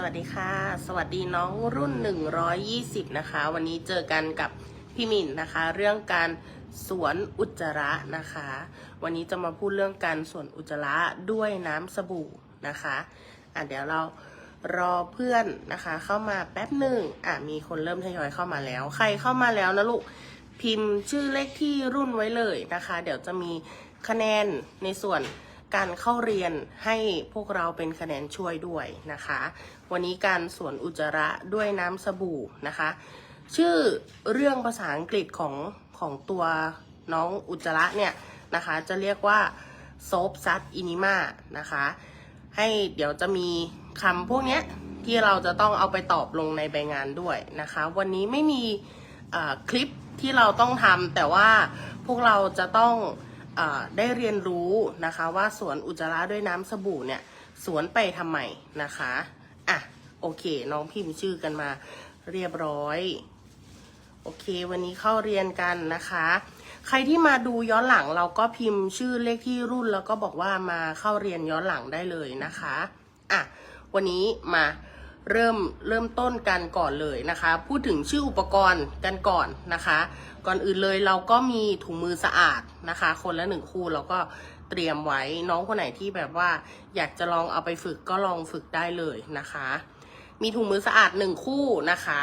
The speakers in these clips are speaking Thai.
สวัสดีค่ะ สวัสดีน้องรุ่น 120 นะคะ วันนี้เจอกันกับพี่มินนะคะ เรื่องการสวนอุจจาระนะคะ วันนี้จะมาพูดเรื่องการสวนอุจจาระด้วยน้ำสบู่นะคะอะเดี๋ยวเรารอเพื่อนนะคะ เข้ามาแป๊บหนึ่งอะมีคนเริ่มทยอยเข้ามาแล้ว ใครเข้ามาแล้วนะลูกพิมพ์ชื่อเลขที่รุ่นไว้เลยนะคะ เดี๋ยวจะมีคะแนนในส่วน การเข้าเรียนให้พวกเราเป็นคะแนนช่วยด้วยนะคะ วันนี้การสวนอุจจาระด้วยน้ำสบู่นะคะ ชื่อเรื่องภาษาอังกฤษของของตัวน้องอุจจาระเนี่ยนะคะ จะเรียกว่าโซฟซัตอินิมานะคะ ให้เดี๋ยวจะมีคำพวกเนี้ยที่เราจะต้องเอาไปตอบลงในใบงานด้วยนะคะ วันนี้ไม่มีคลิปที่เราต้องทำแต่ว่าพวกเราจะต้อง ได้เรียนรู้นะคะ ว่าสวนอุจจาระด้วยน้ำสบู่เนี่ยสวนไปทำไมนะคะอะโอเค น้องพิมพ์ชื่อกันมาเรียบร้อย โอเค วันนี้เข้าเรียนกันนะคะ ใครที่มาดูย้อนหลังเราก็พิมพ์ชื่อเลขที่รุ่นแล้วก็บอกว่ามาเข้าเรียนย้อนหลังได้เลยนะคะอะวันนี้มา เริ่มเริ่มต้นกันก่อนเลยนะคะ พูดถึงชื่ออุปกรณ์กันก่อนนะคะ ก่อนอื่นเลยเราก็มีถุงมือสะอาดนะคะ คนละหนึ่งคู่เราก็เตรียมไว้น้องคนไหนที่แบบว่า อยากจะลองเอาไปฝึกก็ลองฝึกได้เลยนะคะ มีถุงมือสะอาดหนึ่งคู่นะคะ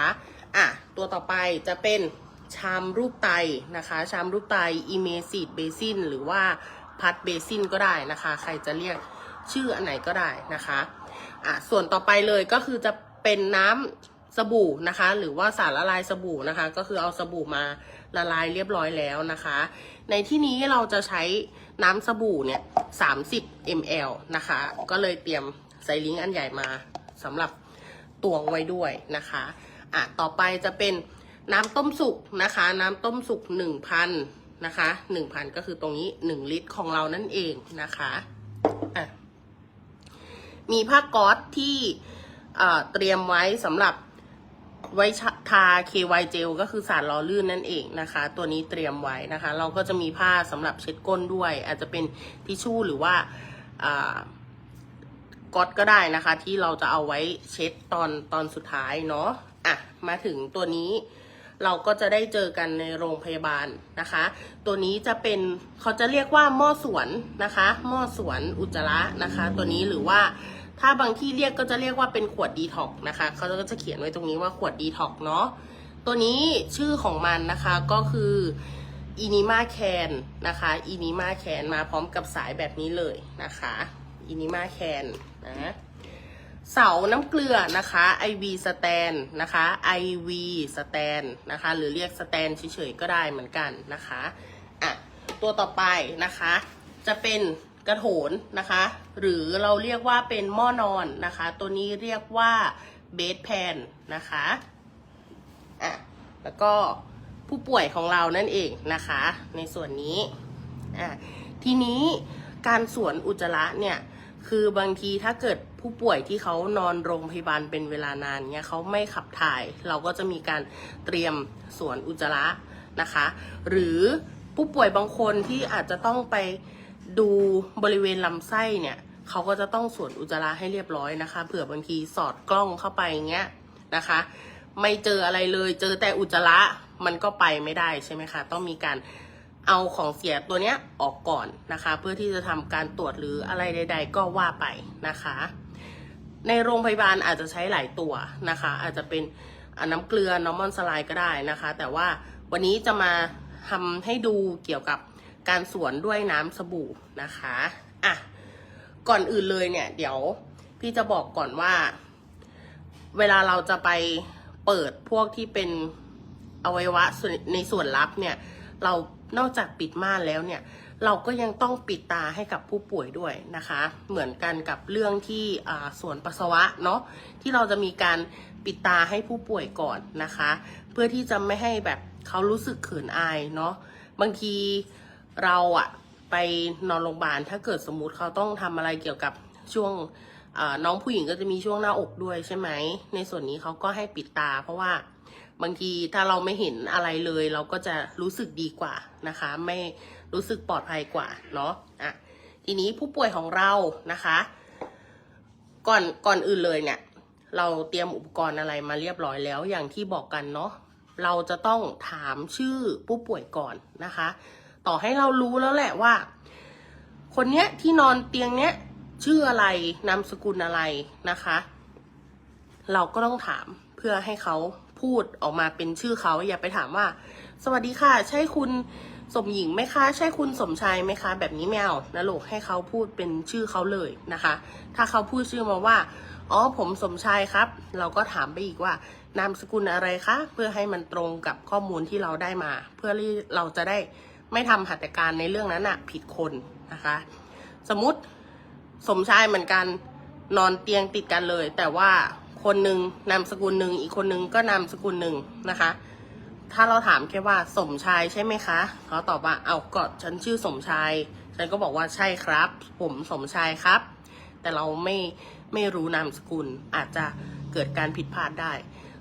อะตัวต่อไปจะเป็นชามรูปไตนะคะ ชามรูปไตอิเมซิดเบซินหรือว่าพัดเบซินก็ได้นะคะ ใครจะเรียกชื่ออันไหนก็ได้นะคะ อะส่วนต่อไปเลยก็คือจะเป็นน้ำสบู่นะคะ หรือว่าสารละลายสบู่นะคะ ก็คือเอาสบู่มาละลายเรียบร้อยแล้วนะคะ ในที่นี้เราจะใช้น้ำสบู่เนี่ย30 ml นะคะ ก็เลยเตรียมไซลิงก์อันใหญ่มาสำหรับตวงไว้ด้วยนะคะอะต่อไปจะเป็นน้ำต้มสุกนะคะ น้ำต้มสุกหนึ่งพันนะคะหนึ่งพันก็คือตรงนี้หนึ่งลิตรของเรานั่นเองนะคะ มีผ้าก๊อซที่เตรียมไว้สำหรับไว้ทา KY เจลก็คือสารล้อลื่นนั่นเองนะคะ ตัวนี้เตรียมไว้นะคะ เราก็จะมีผ้าสำหรับเช็ดก้นด้วย อาจจะเป็นทิชชู่หรือว่าอ่าก๊อตก็ได้นะคะ ที่เราจะเอาไว้เช็ดตอนตอนสุดท้ายเนาะอะมาถึงตัวนี้ เราก็จะได้เจอกันในโรงพยาบาลนะคะ ตัวนี้จะเป็นเขาจะเรียกว่าหม้อสวนนะคะหม้อสวนอุจจาระนะคะ ตัวนี้หรือว่าถ้าบางที่เรียกก็จะเรียกว่าเป็นขวดดีท็อกนะคะเขาก็จะเขียนไว้ตรงนี้ว่าขวดดีท็อกเนาะตัวนี้ชื่อของมันนะคะก็คืออินิมาแคนนะคะอินิมาแคนมาพร้อมกับสายแบบนี้เลยนะคะอินิมาแคนนะ เสาน้ำเกลือนะคะ IV สแตนนะคะ IV สแตนนะคะ หรือเรียกสแตนเฉยๆก็ได้เหมือนกันนะคะอะตัวต่อไปนะคะ จะเป็นกระโถนนะคะ หรือเราเรียกว่าเป็นหม้อนอนนะคะ ตัวนี้เรียกว่าเบสแพนนะคะอะแล้วก็ผู้ป่วยของเรานั่นเองนะคะ ในส่วนนี้อะทีนี้การสวนอุจจาระเนี่ยคือบางทีถ้าเกิด ผู้ป่วยที่เขานอนโรงพยาบาลเป็นเวลานานเนี่ยเขาไม่ขับถ่าย เราก็จะมีการเตรียมสวนอุจจาระนะคะ หรือผู้ป่วยบางคนที่อาจจะต้องไปดูบริเวณลำไส้เนี่ยเขาก็จะต้องสวนอุจจาระให้เรียบร้อยนะคะเผื่อบางทีสอดกล้องเข้าไปเงี้ยนะคะ ไม่เจออะไรเลย เจอแต่อุจจาระมันก็ไปไม่ได้ใช่ไหมคะ ต้องมีการเอาของเสียตัวเนี้ยออกก่อนนะคะ เพื่อที่จะทำการตรวจหรืออะไรใด ๆ ก็ว่าไปนะคะ ในโรงพยาบาลอาจจะใช้หลายตัวนะคะ อาจจะเป็นน้ำเกลือน้ำมอนสไลด์ก็ได้นะคะ แต่ว่าวันนี้จะมาทำให้ดูเกี่ยวกับการสวนด้วยน้ำสบู่นะคะอะก่อนอื่นเลยเนี่ย เดี๋ยวพี่จะบอกก่อนว่า เวลาเราจะไปเปิดพวกที่เป็นอวัยวะในส่วนลับเนี่ย เรานอกจากปิดม่านแล้วเนี่ย เราก็ยังต้องปิดตาให้กับผู้ป่วยด้วยนะคะ เหมือนกันกับเรื่องที่ส่วนปัสสาวะเนาะที่เราจะมีการปิดตาให้ผู้ป่วยก่อนนะคะ เพื่อที่จะไม่ให้แบบเขารู้สึกเขินอายเนาะบางทีเราอะไปนอนโรงพยาบาลถ้าเกิดสมมุติเขาต้องทำอะไรเกี่ยวกับช่วงน้องผู้หญิงก็จะมีช่วงหน้าอกด้วยใช่ไหม ในส่วนนี้เขาก็ให้ปิดตา เพราะว่าบางทีถ้าเราไม่เห็นอะไรเลย เราก็จะรู้สึกดีกว่านะคะ ไม่ รู้สึกปลอดภัยกว่าเนาะอะทีนี้ผู้ป่วยของเรานะคะ ก่อนก่อนอื่นเลยเนี่ย เราเตรียมอุปกรณ์อะไรมาเรียบร้อยแล้วอย่างที่บอกกันเนาะเราจะต้องถามชื่อผู้ป่วยก่อนนะคะ ต่อให้เรารู้แล้วแหละว่า คนเนี้ยที่นอนเตียงเนี้ยชื่ออะไรนามสกุลอะไรนะคะ เราก็ต้องถามเพื่อให้เขาพูดออกมาเป็นชื่อเขาอย่าไปถามว่า สวัสดีค่ะ ใช่คุณ สมหญิงไหมคะ ใช่คุณสมชายไหมคะ แบบนี้ไม่เอานะลูกให้เขาพูดเป็นชื่อเขาเลยนะคะ ถ้าเขาพูดชื่อมาว่า อ๋อผมสมชายครับ เราก็ถามไปอีกว่านามสกุลอะไรคะ เพื่อให้มันตรงกับข้อมูลที่เราได้มา เพื่อที่เราจะได้ไม่ทำหัตถการในเรื่องนั้นอะผิดคนนะคะ สมมติสมชายเหมือนกันนอนเตียงติดกันเลย แต่ว่าคนหนึ่งนามสกุลหนึ่งอีกคนหนึ่งก็นามสกุลหนึ่งนะคะ ถ้าเราถามแค่ว่าสมชายใช่ไหมคะเขาตอบว่าเอาก็ฉันชื่อสมชาย ฉันก็บอกว่าใช่ครับ ผมสมชายครับ แต่เราไม่ไม่รู้นามสกุลอาจจะเกิดการผิดพลาดได้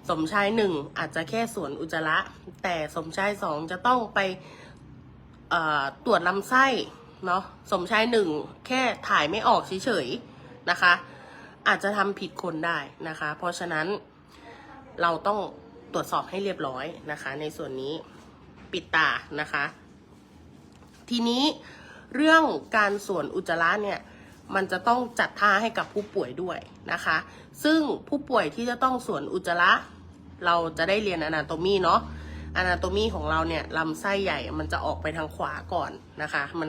สมชายหนึ่งอาจจะแค่สวนอุจจาระ แต่สมชายสองจะต้องไปตรวจลำไส้เนาะสมชายหนึ่งแค่ถ่ายไม่ออกเฉยๆนะคะ อาจจะทำผิดคนได้นะคะ เพราะฉะนั้นเราต้อง ตรวจสอบให้เรียบร้อยนะคะ ในส่วนนี้ปิดตานะคะ ทีนี้เรื่องการสวนอุจจาระเนี่ยมันจะต้องจัดท่าให้กับผู้ป่วยด้วยนะคะ ซึ่งผู้ป่วยที่จะต้องสวนอุจจาระเราจะได้เรียนอนาโตมีเนาะอนาโตมีของเราเนี่ยลำไส้ใหญ่มันจะออกไปทางขวาก่อนนะคะ มัน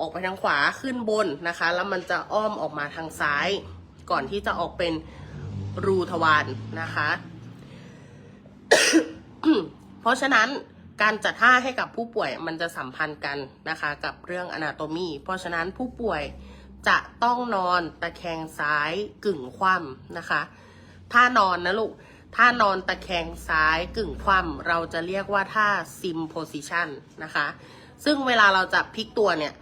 ออกไปทางขวาขึ้นบนนะคะ แล้วมันจะอ้อมออกมาทางซ้าย ก่อนที่จะออกเป็นรูทวารนะคะ เพราะฉะนั้นการจัดท่าให้กับผู้ป่วยมันจะสัมพันธ์กันนะคะกับเรื่องอนาโตมีเพราะฉะนั้นผู้ป่วยจะต้องนอนตะแคงซ้ายกึ่งคว่ำนะคะท่านอนนะลูกท่านอนตะแคงซ้ายกึ่งคว่ำเราจะเรียกว่าท่า sim position นะคะซึ่งเวลาเราจะพลิกตัวเนี่ย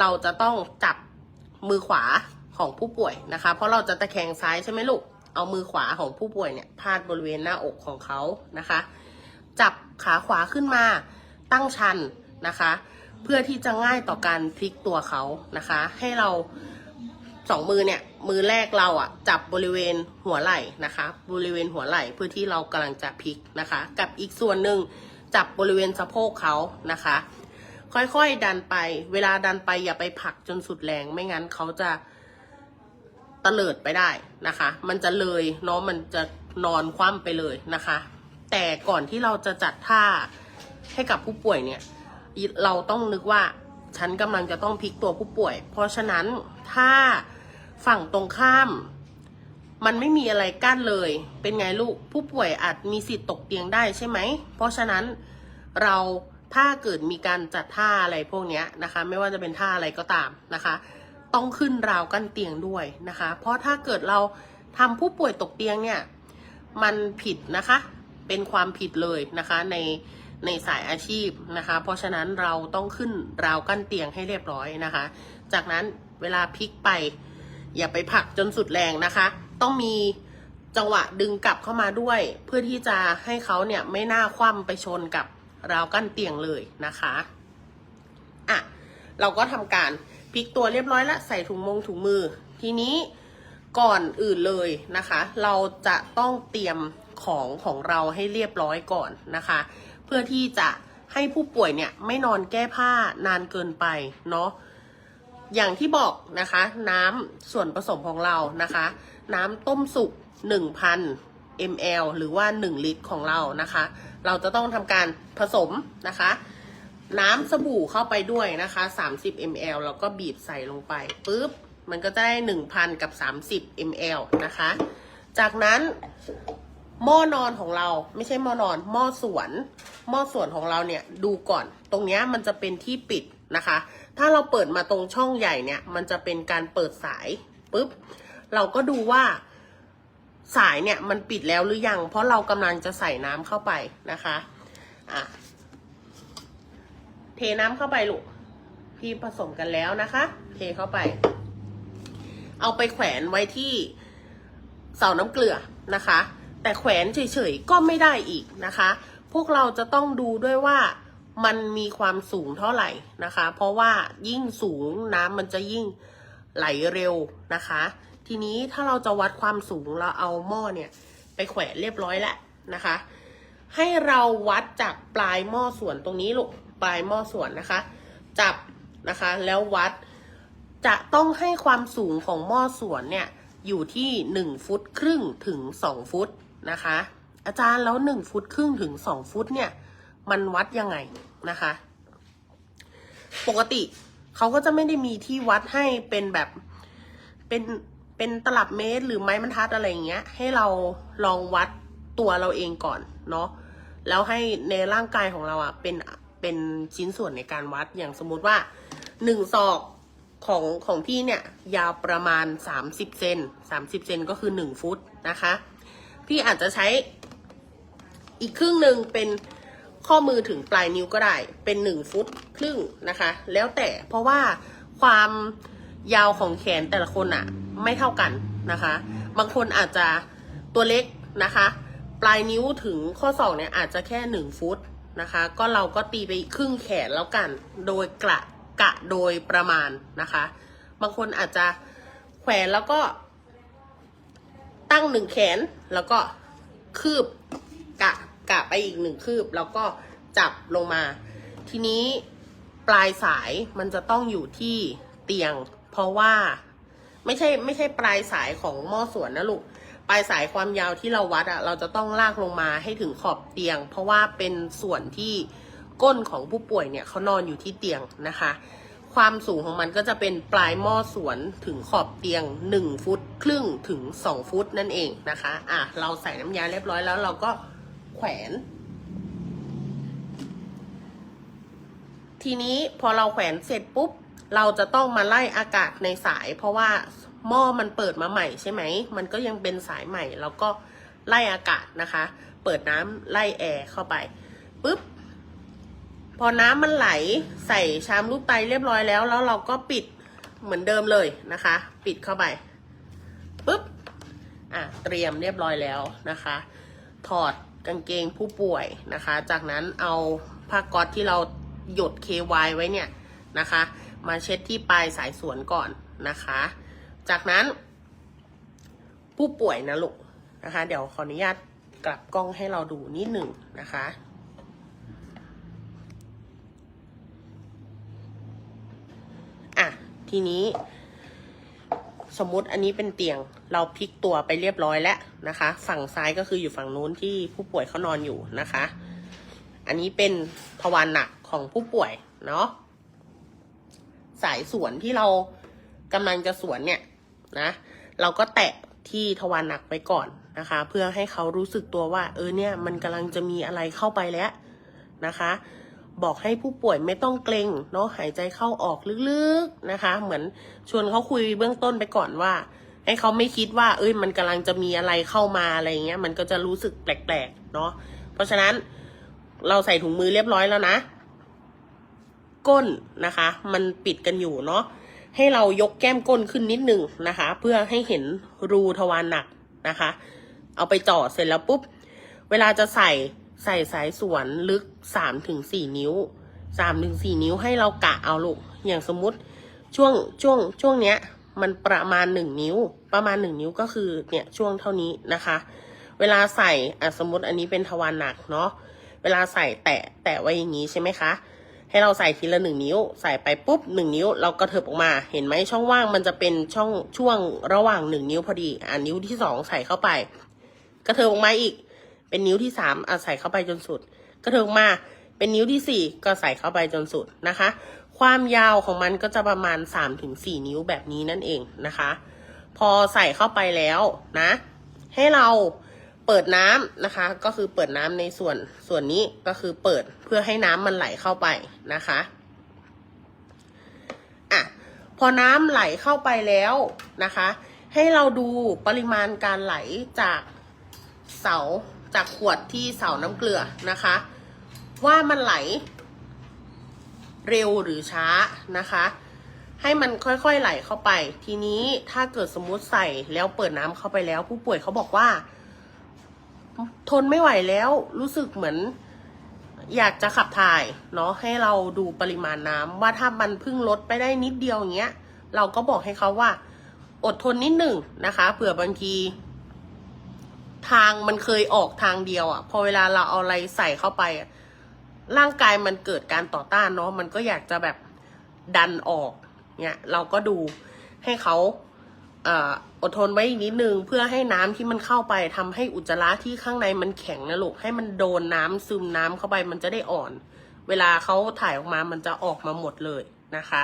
เราจะต้องจับมือขวาของผู้ป่วยนะคะ เพราะเราจะตะแคงซ้ายใช่ไหมลูก เอามือขวาของผู้ป่วยเนี่ยพาดบริเวณหน้าอกของเขานะคะ จับขาขวาขึ้นมาตั้งชันนะคะ เพื่อที่จะง่ายต่อการพลิกตัวเขานะคะ ให้เราสองมือเนี่ยมือแรกเราอะจับบริเวณหัวไหล่นะคะ บริเวณหัวไหล่เพื่อที่เรากำลังจะพลิกนะคะ กับอีกส่วนหนึ่งจับบริเวณสะโพกเขานะคะ ค่อยๆดันไป เวลาดันไปอย่าไปผลักจนสุดแรงไม่งั้นเขาจะ ตะเลิดไปได้นะคะ มันจะเลยเนาะมันจะนอนคว่ำไปเลยนะคะ แต่ก่อนที่เราจะจัดท่าให้กับผู้ป่วยเนี่ย เราต้องนึกว่าฉันกำลังจะต้องพลิกตัวผู้ป่วย เพราะฉะนั้นถ้าฝั่งตรงข้าม มันไม่มีอะไรกั้นเลย เป็นไงลูกผู้ป่วยอาจมีสิทธิ์ตกเตียงได้ใช่ไหม เพราะฉะนั้นเราถ้าเกิดมีการจัดท่าอะไรพวกเนี้ยนะคะ ไม่ว่าจะเป็นท่าอะไรก็ตามนะคะ ต้องขึ้นราวกั้นเตียงด้วยนะคะ เพราะถ้าเกิดเราทำผู้ป่วยตกเตียงเนี่ยมันผิดนะคะ เป็นความผิดเลยนะคะในในสายอาชีพนะคะ เพราะฉะนั้นเราต้องขึ้นราวกั้นเตียงให้เรียบร้อยนะคะ จากนั้นเวลาพลิกไปอย่าไปผลักจนสุดแรงนะคะ ต้องมีจังหวะดึงกลับเข้ามาด้วย เพื่อที่จะให้เขาเนี่ยไม่น่าคว่ำไปชนกับราวกั้นเตียงเลยนะคะอะเราก็ทำการ พลิกตัวเรียบร้อยแล้วใส่ถุงมงถุงมือ ทีนี้ก่อนอื่นเลยนะคะ เราจะต้องเตรียมของของเราให้เรียบร้อยก่อนนะคะ เพื่อที่จะให้ผู้ป่วยเนี่ยไม่นอนแก้ผ้านานเกินไปเนาะอย่างที่บอกนะคะ น้ำส่วนผสมของเรานะคะ น้ำต้มสุก 1,000 ml หรือว่า 1 ลิตรของเรานะคะ เราจะต้องทำการผสมนะคะ น้ำสบู่เข้าไปด้วยนะคะ 30 ml แล้วก็บีบใส่ลงไปปุ๊บ มันก็จะได้ 1,000 กับ 30 ml นะคะ จากนั้นหม้อนอนของเราไม่ใช่หม้อนอน หม้อสวน หม้อสวนของเราเนี่ยดูก่อน ตรงนี้มันจะเป็นที่ปิดนะคะ ถ้าเราเปิดมาตรงช่องใหญ่เนี่ย มันจะเป็นการเปิดสายปุ๊บ เราก็ดูว่าสายเนี่ยมันปิดแล้วหรือยัง เพราะเรากำลังจะใส่น้ำเข้าไปนะคะ อะ เทน้ำเข้าไปลูกพี่ผสมกันแล้วนะคะ เทเข้าไป เอาไปแขวนไว้ที่เสาน้ำเกลือนะคะ แต่แขวนเฉยๆก็ไม่ได้อีกนะคะ พวกเราจะต้องดูด้วยว่ามันมีความสูงเท่าไหร่นะคะ เพราะว่ายิ่งสูงน้ำมันจะยิ่งไหลเร็วนะคะ ทีนี้ถ้าเราจะวัดความสูงเราเอาหม้อเนี่ยไปแขวนเรียบร้อยแล้วนะคะ ให้เราวัดจากปลายหม้อส่วนตรงนี้ลูก ปลายหม้อส่วนนะคะ จับนะคะแล้ววัด จะต้องให้ความสูงของหม้อส่วนเนี่ยอยู่ที่หนึ่งฟุตครึ่งถึงสองฟุตนะคะ อาจารย์แล้วหนึ่งฟุตครึ่งถึงสองฟุตเนี่ย มันวัดยังไงนะคะ ปกติเขาก็จะไม่ได้มีที่วัดให้เป็นแบบเป็นเป็นตลับเมตรหรือไม้บรรทัดอะไรอย่างเงี้ย ให้เราลองวัดตัวเราเองก่อนเนาะแล้วให้ในร่างกายของเราอะเป็น เป็นชิ้นส่วนในการวัดอย่างสมมุติว่าหนึ่งศอกของของพี่เนี่ย ยาวประมาณสามสิบเซนสามสิบเซนก็คือหนึ่งฟุตนะคะ พี่อาจจะใช้อีกครึ่งหนึ่งเป็นข้อมือถึงปลายนิ้วก็ได้ เป็นหนึ่งฟุตครึ่งนะคะ แล้วแต่เพราะว่าความยาวของแขนแต่ละคนอะไม่เท่ากันนะคะ บางคนอาจจะตัวเล็กนะคะ ปลายนิ้วถึงข้อศอกเนี่ยอาจจะแค่หนึ่งฟุต นะคะ ก็เราก็ตีไปครึ่งแขนแล้วกัน โดยกระกะโดยประมาณนะคะ บางคนอาจจะแขวนแล้วก็ ตั้งหนึ่งแขนแล้วก็คืบกะกะไปอีกหนึ่งคืบ แล้วก็จับลงมา ทีนี้ปลายสายมันจะต้องอยู่ที่เตียง เพราะว่าไม่ใช่ไม่ใช่ปลายสายของหม้อสวนนะลูก ปลายสายความยาวที่เราวัดอะเราจะต้องลากลงมาให้ถึงขอบเตียง เพราะว่าเป็นส่วนที่ก้นของผู้ป่วยเนี่ยเขานอนอยู่ที่เตียงนะคะ ความสูงของมันก็จะเป็นปลายหม้อสวนถึงขอบเตียง 1 ฟุตครึ่งถึง 2 ฟุตนั่นเองนะคะอะเราใส่น้ำยาเรียบร้อยแล้วเราก็แขวน ทีนี้พอเราแขวนเสร็จปุ๊บเราจะต้องมาไล่อากาศในสาย เพราะว่า หม้อมันเปิดมาใหม่ใช่ไหม มันก็ยังเป็นสายใหม่ แล้วก็ไล่อากาศนะคะ เปิดน้ำไล่แอร์เข้าไปปุ๊บ พอน้ำมันไหลใส่ชามลูกไตเรียบร้อยแล้ว แล้วเราก็ปิดเหมือนเดิมเลยนะคะ ปิดเข้าไปปุ๊บ อะ เตรียมเรียบร้อยแล้วนะคะ ถอดกางเกงผู้ป่วยนะคะ จากนั้นเอาผ้าก๊อตที่เราหยด KY ไว้เนี่ยนะคะ มาเช็ดที่ปลายสายสวนก่อนนะคะ จากนั้น ผู้ป่วยนะลูกนะคะ เดี๋ยวขออนุญาตกลับกล้องให้เราดูนิดหนึ่งนะคะอะทีนี้ สมมุติอันนี้เป็นเตียงเราพลิกตัวไปเรียบร้อยแล้วนะคะ ฝั่งซ้ายก็คืออยู่ฝั่งนู้นที่ผู้ป่วยเขานอนอยู่นะคะ อันนี้เป็นทวารหนักของผู้ป่วยเนาะสายสวนที่เรากำลังจะสวนเนี่ย นะ เราก็แตะที่ทวารหนักไปก่อนนะคะ เพื่อให้เขารู้สึกตัวว่า เออเนี่ยมันกำลังจะมีอะไรเข้าไปแล้วนะคะ บอกให้ผู้ป่วยไม่ต้องเกรงเนาะหายใจเข้าออกลึกๆนะคะ เหมือนชวนเขาคุยเบื้องต้นไปก่อนว่า ให้เขาไม่คิดว่า เอ้ยมันกำลังจะมีอะไรเข้ามาอะไรเงี้ย มันก็จะรู้สึกแปลกๆเนาะเพราะฉะนั้นเราใส่ถุงมือเรียบร้อยแล้วนะ ก้นนะคะ มันปิดกันอยู่เนาะ ให้เรายกแก้มก้นขึ้นนิดนึงนะคะ เพื่อให้เห็นรูทวารหนักนะคะ เอาไปจ่อเสร็จแล้วปุ๊บ เวลาจะใส่ใส่สายสวนลึกสามถึงสี่นิ้วสามถึงสี่นิ้วให้เรากะเอาลูก อย่างสมมติช่วงช่วงช่วงเนี้ย มันประมาณหนึ่งนิ้ว ประมาณหนึ่งนิ้วก็คือเนี่ยช่วงเท่านี้นะคะ เวลาใส่อะสมมติอันนี้เป็นทวารหนักเนาะเวลาใส่แตะแตะไว้อย่างนี้ใช่ไหมคะ ให้เราใส่ทีละหนึ่งนิ้ว ใส่ไปปุ๊บหนึ่งนิ้ว เราก็เถิบออกมา เห็นไหมช่องว่างมันจะเป็นช่องช่วงระหว่างหนึ่งนิ้วพอดีอะนิ้วที่สองใส่เข้าไป กระเถิบออกมาอีก เป็นนิ้วที่สามอะใส่เข้าไปจนสุด กระเถิบออกมาเป็นนิ้วที่สี่ก็ใส่เข้าไปจนสุดนะคะ ความยาวของมันก็จะประมาณสามถึงสี่นิ้วแบบนี้นั่นเองนะคะ พอใส่เข้าไปแล้วนะ ให้เรา เปิดน้ำนะคะ ก็คือเปิดน้ำในส่วนส่วนนี้ก็คือเปิดเพื่อให้น้ำมันไหลเข้าไปนะคะอะพอน้ำไหลเข้าไปแล้วนะคะ ให้เราดูปริมาณการไหลจากเสาจากขวดที่เสาน้ำเกลือนะคะ ว่ามันไหลเร็วหรือช้านะคะ ให้มันค่อยๆไหลเข้าไป ทีนี้ถ้าเกิดสมมุติใส่แล้วเปิดน้ำเข้าไปแล้ว ผู้ป่วยเขาบอกว่า ทนไม่ไหวแล้ว รู้สึกเหมือน อยากจะขับถ่ายเนาะให้เราดูปริมาณน้ำว่าถ้ามันเพิ่งลดไปได้นิดเดียวอย่างเงี้ย เราก็บอกให้เขาว่า อดทนนิดหนึ่งนะคะเผื่อบางทีทางมันเคยออกทางเดียวอะ่ะ พอเวลาเราเอาอะไรใส่เข้าไป ร่างกายมันเกิดการต่อต้านเนาะมันก็อยากจะแบบดันออกเนี่ยเราก็ดูให้เขา อดทนไว้อีกนิดนึงเพื่อให้น้ำที่มันเข้าไปทำให้อุจจาระที่ข้างในมันแข็งนะลูกให้มันโดนน้ำซึมน้ำเข้าไปมันจะได้อ่อน เวลาเขาถ่ายออกมามันจะออกมาหมดเลยนะคะ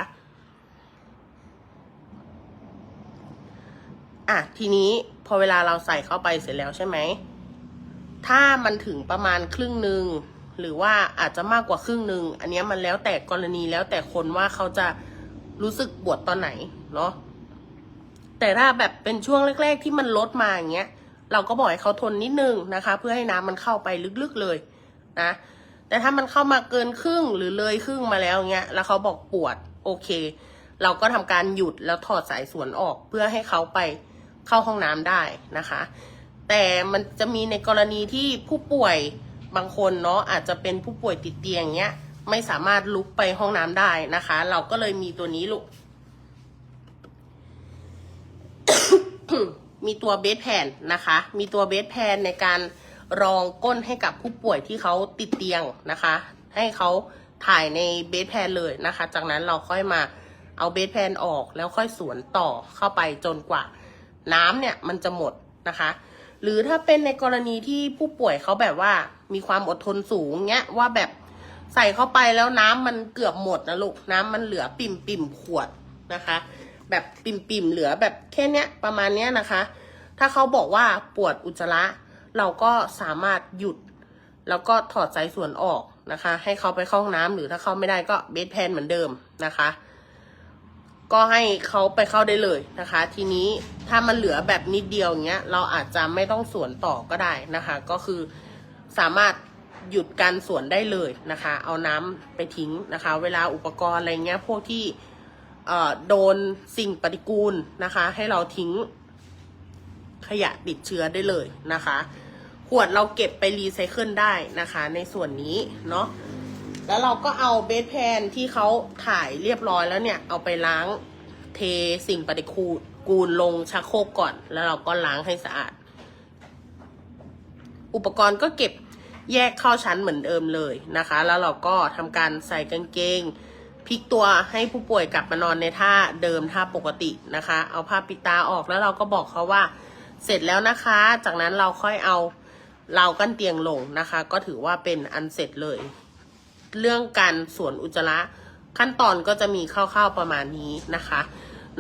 อะทีนี้พอเวลาเราใส่เข้าไปเสร็จแล้วใช่ไหมถ้ามันถึงประมาณครึ่งหนึ่งหรือว่าอาจจะมากกว่าครึ่งหนึ่งอันนี้มันแล้วแต่กรณีแล้วแต่คนว่าเขาจะรู้สึกปวดตอนไหนเนาะ แต่ถ้าแบบเป็นช่วงแรก ๆ ที่มันลดมาอย่างเงี้ย เราก็บอกให้เขาทนนิดนึงนะคะ เพื่อให้น้ำมันเข้าไปลึกๆเลยนะ แต่ถ้ามันเข้ามาเกินครึ่งหรือเลยครึ่งมาแล้วเงี้ย แล้วเขาบอกปวดโอเค เราก็ทำการหยุดแล้วถอดสายสวนออกเพื่อให้เขาไปเข้าห้องน้ำได้นะคะ แต่มันจะมีในกรณีที่ผู้ป่วยบางคนเนาะอาจจะเป็นผู้ป่วยติดเตียงเงี้ยไม่สามารถลุกไปห้องน้ำได้นะคะ เราก็เลยมีตัวนี้ลูก มีตัวเบสแพนนะคะ มีตัวเบสแพนในการรองก้นให้กับผู้ป่วยที่เขาติดเตียงนะคะ ให้เขาถ่ายในเบสแพนเลยนะคะ จากนั้นเราค่อยมาเอาเบสแพนออกแล้วค่อยสวนต่อเข้าไปจนกว่า น้ำเนี่ยมันจะหมดนะคะ หรือถ้าเป็นในกรณีที่ผู้ป่วยเขาแบบว่ามีความอดทนสูงเนี้ยว่าแบบใส่เข้าไปแล้วน้ำมันเกือบหมดนะลูกน้ำมันเหลือปิ่มปิ่มขวดนะคะ แบบปิ่มๆเหลือแบบแค่เนี้ยประมาณเนี้ยนะคะ ถ้าเขาบอกว่าปวดอุจจาระ เราก็สามารถหยุด แล้วก็ถอดสายส่วนออกนะคะ ให้เขาไปเข้าห้องน้ำหรือถ้าเข้าไม่ได้ก็เบสแพนเหมือนเดิมนะคะ ก็ให้เขาไปเข้าได้เลยนะคะ ทีนี้ถ้ามันเหลือแบบนิดเดียวอย่างเงี้ย เราอาจจะไม่ต้องสวนต่อก็ได้นะคะ ก็คือสามารถหยุดการสวนได้เลยนะคะ เอาน้ำไปทิ้งนะคะ เวลาอุปกรณ์อะไรเงี้ย พวกที่ โดนสิ่งปฏิกูลนะคะ ให้เราทิ้งขยะติดเชื้อได้เลยนะคะ ขวดเราเก็บไปรีไซเคิลได้นะคะ ในส่วนนี้เนาะแล้วเราก็เอาเบสแพนที่เขาถ่ายเรียบร้อยแล้วเนี่ย เอาไปล้างเทสิ่งปฏิกูลลงชักโครกก่อน แล้วเราก็ล้างให้สะอาด อุปกรณ์ก็เก็บแยกเข้าชั้นเหมือนเดิมเลยนะคะ แล้วเราก็ทำการใส่กางเกง พลิกตัวให้ผู้ป่วยกลับมานอนในท่าเดิมท่าปกตินะคะ เอาผ้าปิดตาออกแล้วเราก็บอกเขาว่า เสร็จแล้วนะคะ จากนั้นเราค่อยเอาเรากั้นเตียงลงนะคะ ก็ถือว่าเป็นอันเสร็จเลย เรื่องการสวนอุจจาระขั้นตอนก็จะมีคร่าวๆประมาณนี้นะคะ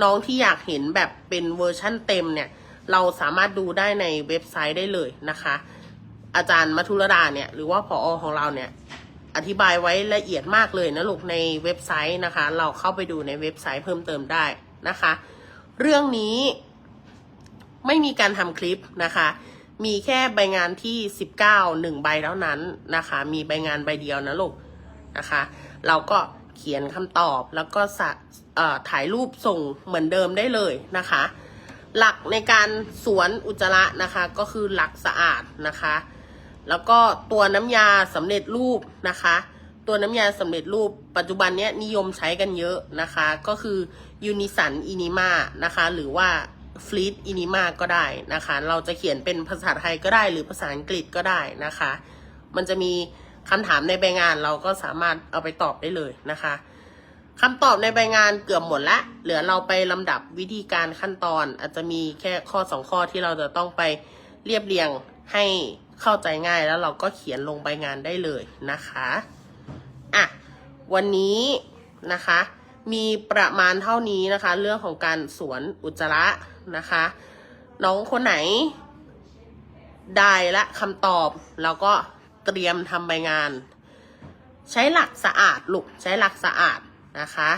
น้องที่อยากเห็นแบบเป็นเวอร์ชั่นเต็มเนี่ย เราสามารถดูได้ในเว็บไซต์ได้เลยนะคะ อาจารย์มัทุรดาเนี่ย หรือว่าผอของเราเนี่ย อธิบายไว้ละเอียดมากเลยนะลูกในเว็บไซต์นะคะ เราเข้าไปดูในเว็บไซต์เพิ่มเติมได้นะคะ เรื่องนี้ไม่มีการทำคลิปนะคะ มีแค่ใบงานที่ 19หนึ่งใบเท่านั้นนะคะ มีใบงานใบเดียวนะลูกนะคะ เราก็เขียนคำตอบแล้วก็ถ่ายรูปส่งเหมือนเดิมได้เลยนะคะ หลักในการสวนอุจจาระนะคะ ก็คือหลักสะอาดนะคะ แล้วก็ตัวน้ำยาสำเร็จรูปนะคะ ตัวน้ำยาสำเร็จรูปปัจจุบันนี้นิยมใช้กันเยอะนะคะ ก็คือยูนิสันอินิมานะคะ หรือว่าฟลีตอินิมาก็ได้นะคะ เราจะเขียนเป็นภาษาไทยก็ได้ หรือภาษาอังกฤษก็ได้นะคะ มันจะมีคำถามในใบงานเราก็สามารถเอาไปตอบได้เลยนะคะคำตอบในใบงานเกือบหมดละ เหลือเราไปลำดับวิธีการขั้นตอน อาจจะมีแค่ข้อสองข้อที่เราจะต้องไปเรียบเรียงให้ เข้าใจง่ายแล้วเราก็เขียนลงใบงานได้เลยนะคะอะวันนี้นะคะ มีประมาณเท่านี้นะคะ เรื่องของการสวนอุจจาระนะคะ น้องคนไหน ได้ละคำตอบเราก็เตรียมทำใบงาน ใช้หลักสะอาดลูกใช้หลักสะอาดนะคะ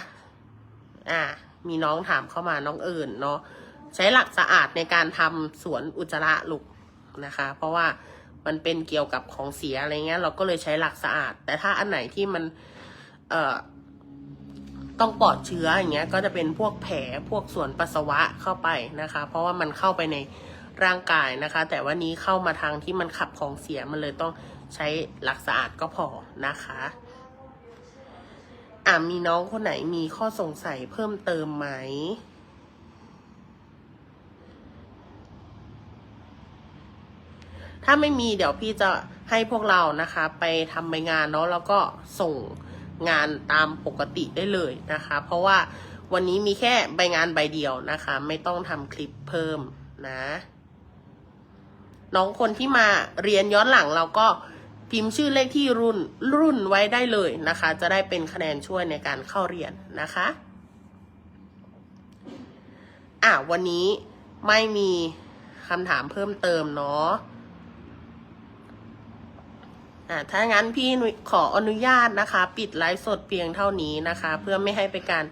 อ่ามีน้องถามเข้ามาน้องเอิญเนาะใช้หลักสะอาดในการทำสวนอุจจาระลูกนะคะ เพราะว่า มันเป็นเกี่ยวกับของเสียอะไรเงี้ย เราก็เลยใช้หลักสะอาด แต่ถ้าอันไหนที่มัน เอ่อ ต้องปลอดเชื้ออย่างเงี้ย ก็จะเป็นพวกแผลพวกส่วนปัสสาวะเข้าไปนะคะ เพราะว่ามันเข้าไปในร่างกายนะคะ แต่ว่านี้เข้ามาทางที่มันขับของเสียมันเลยต้องใช้หลักสะอาดก็พอนะคะอะมีน้องคนไหนมีข้อสงสัยเพิ่มเติมไหม ถ้าไม่มีเดี๋ยวพี่จะให้พวกเรานะคะ ไปทำใบงานเนาะแล้วก็ส่งงานตามปกติได้เลยนะคะ เพราะว่าวันนี้มีแค่ใบงานใบเดียวนะคะ ไม่ต้องทำคลิปเพิ่มนะ น้องคนที่มาเรียนย้อนหลังเราก็พิมพ์ชื่อเลขที่รุ่นรุ่นไว้ได้เลยนะคะ จะได้เป็นคะแนนช่วยในการเข้าเรียนนะคะ อะวันนี้ไม่มีคำถามเพิ่มเติมเนาะ อ่าถ้างั้นพี่ขออนุญาตนะคะ ปิดไลฟ์สดเพียงเท่านี้นะคะ เพื่อไม่ให้เป็นการ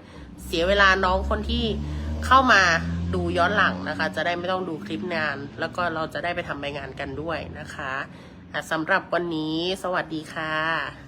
เสียเวลาน้องคนที่เข้ามาดูย้อนหลังนะคะ จะได้ไม่ต้องดูคลิปนาน แล้วก็เราจะได้ไปทำใบงานกันด้วยนะคะอะสำหรับวันนี้ สวัสดีค่ะ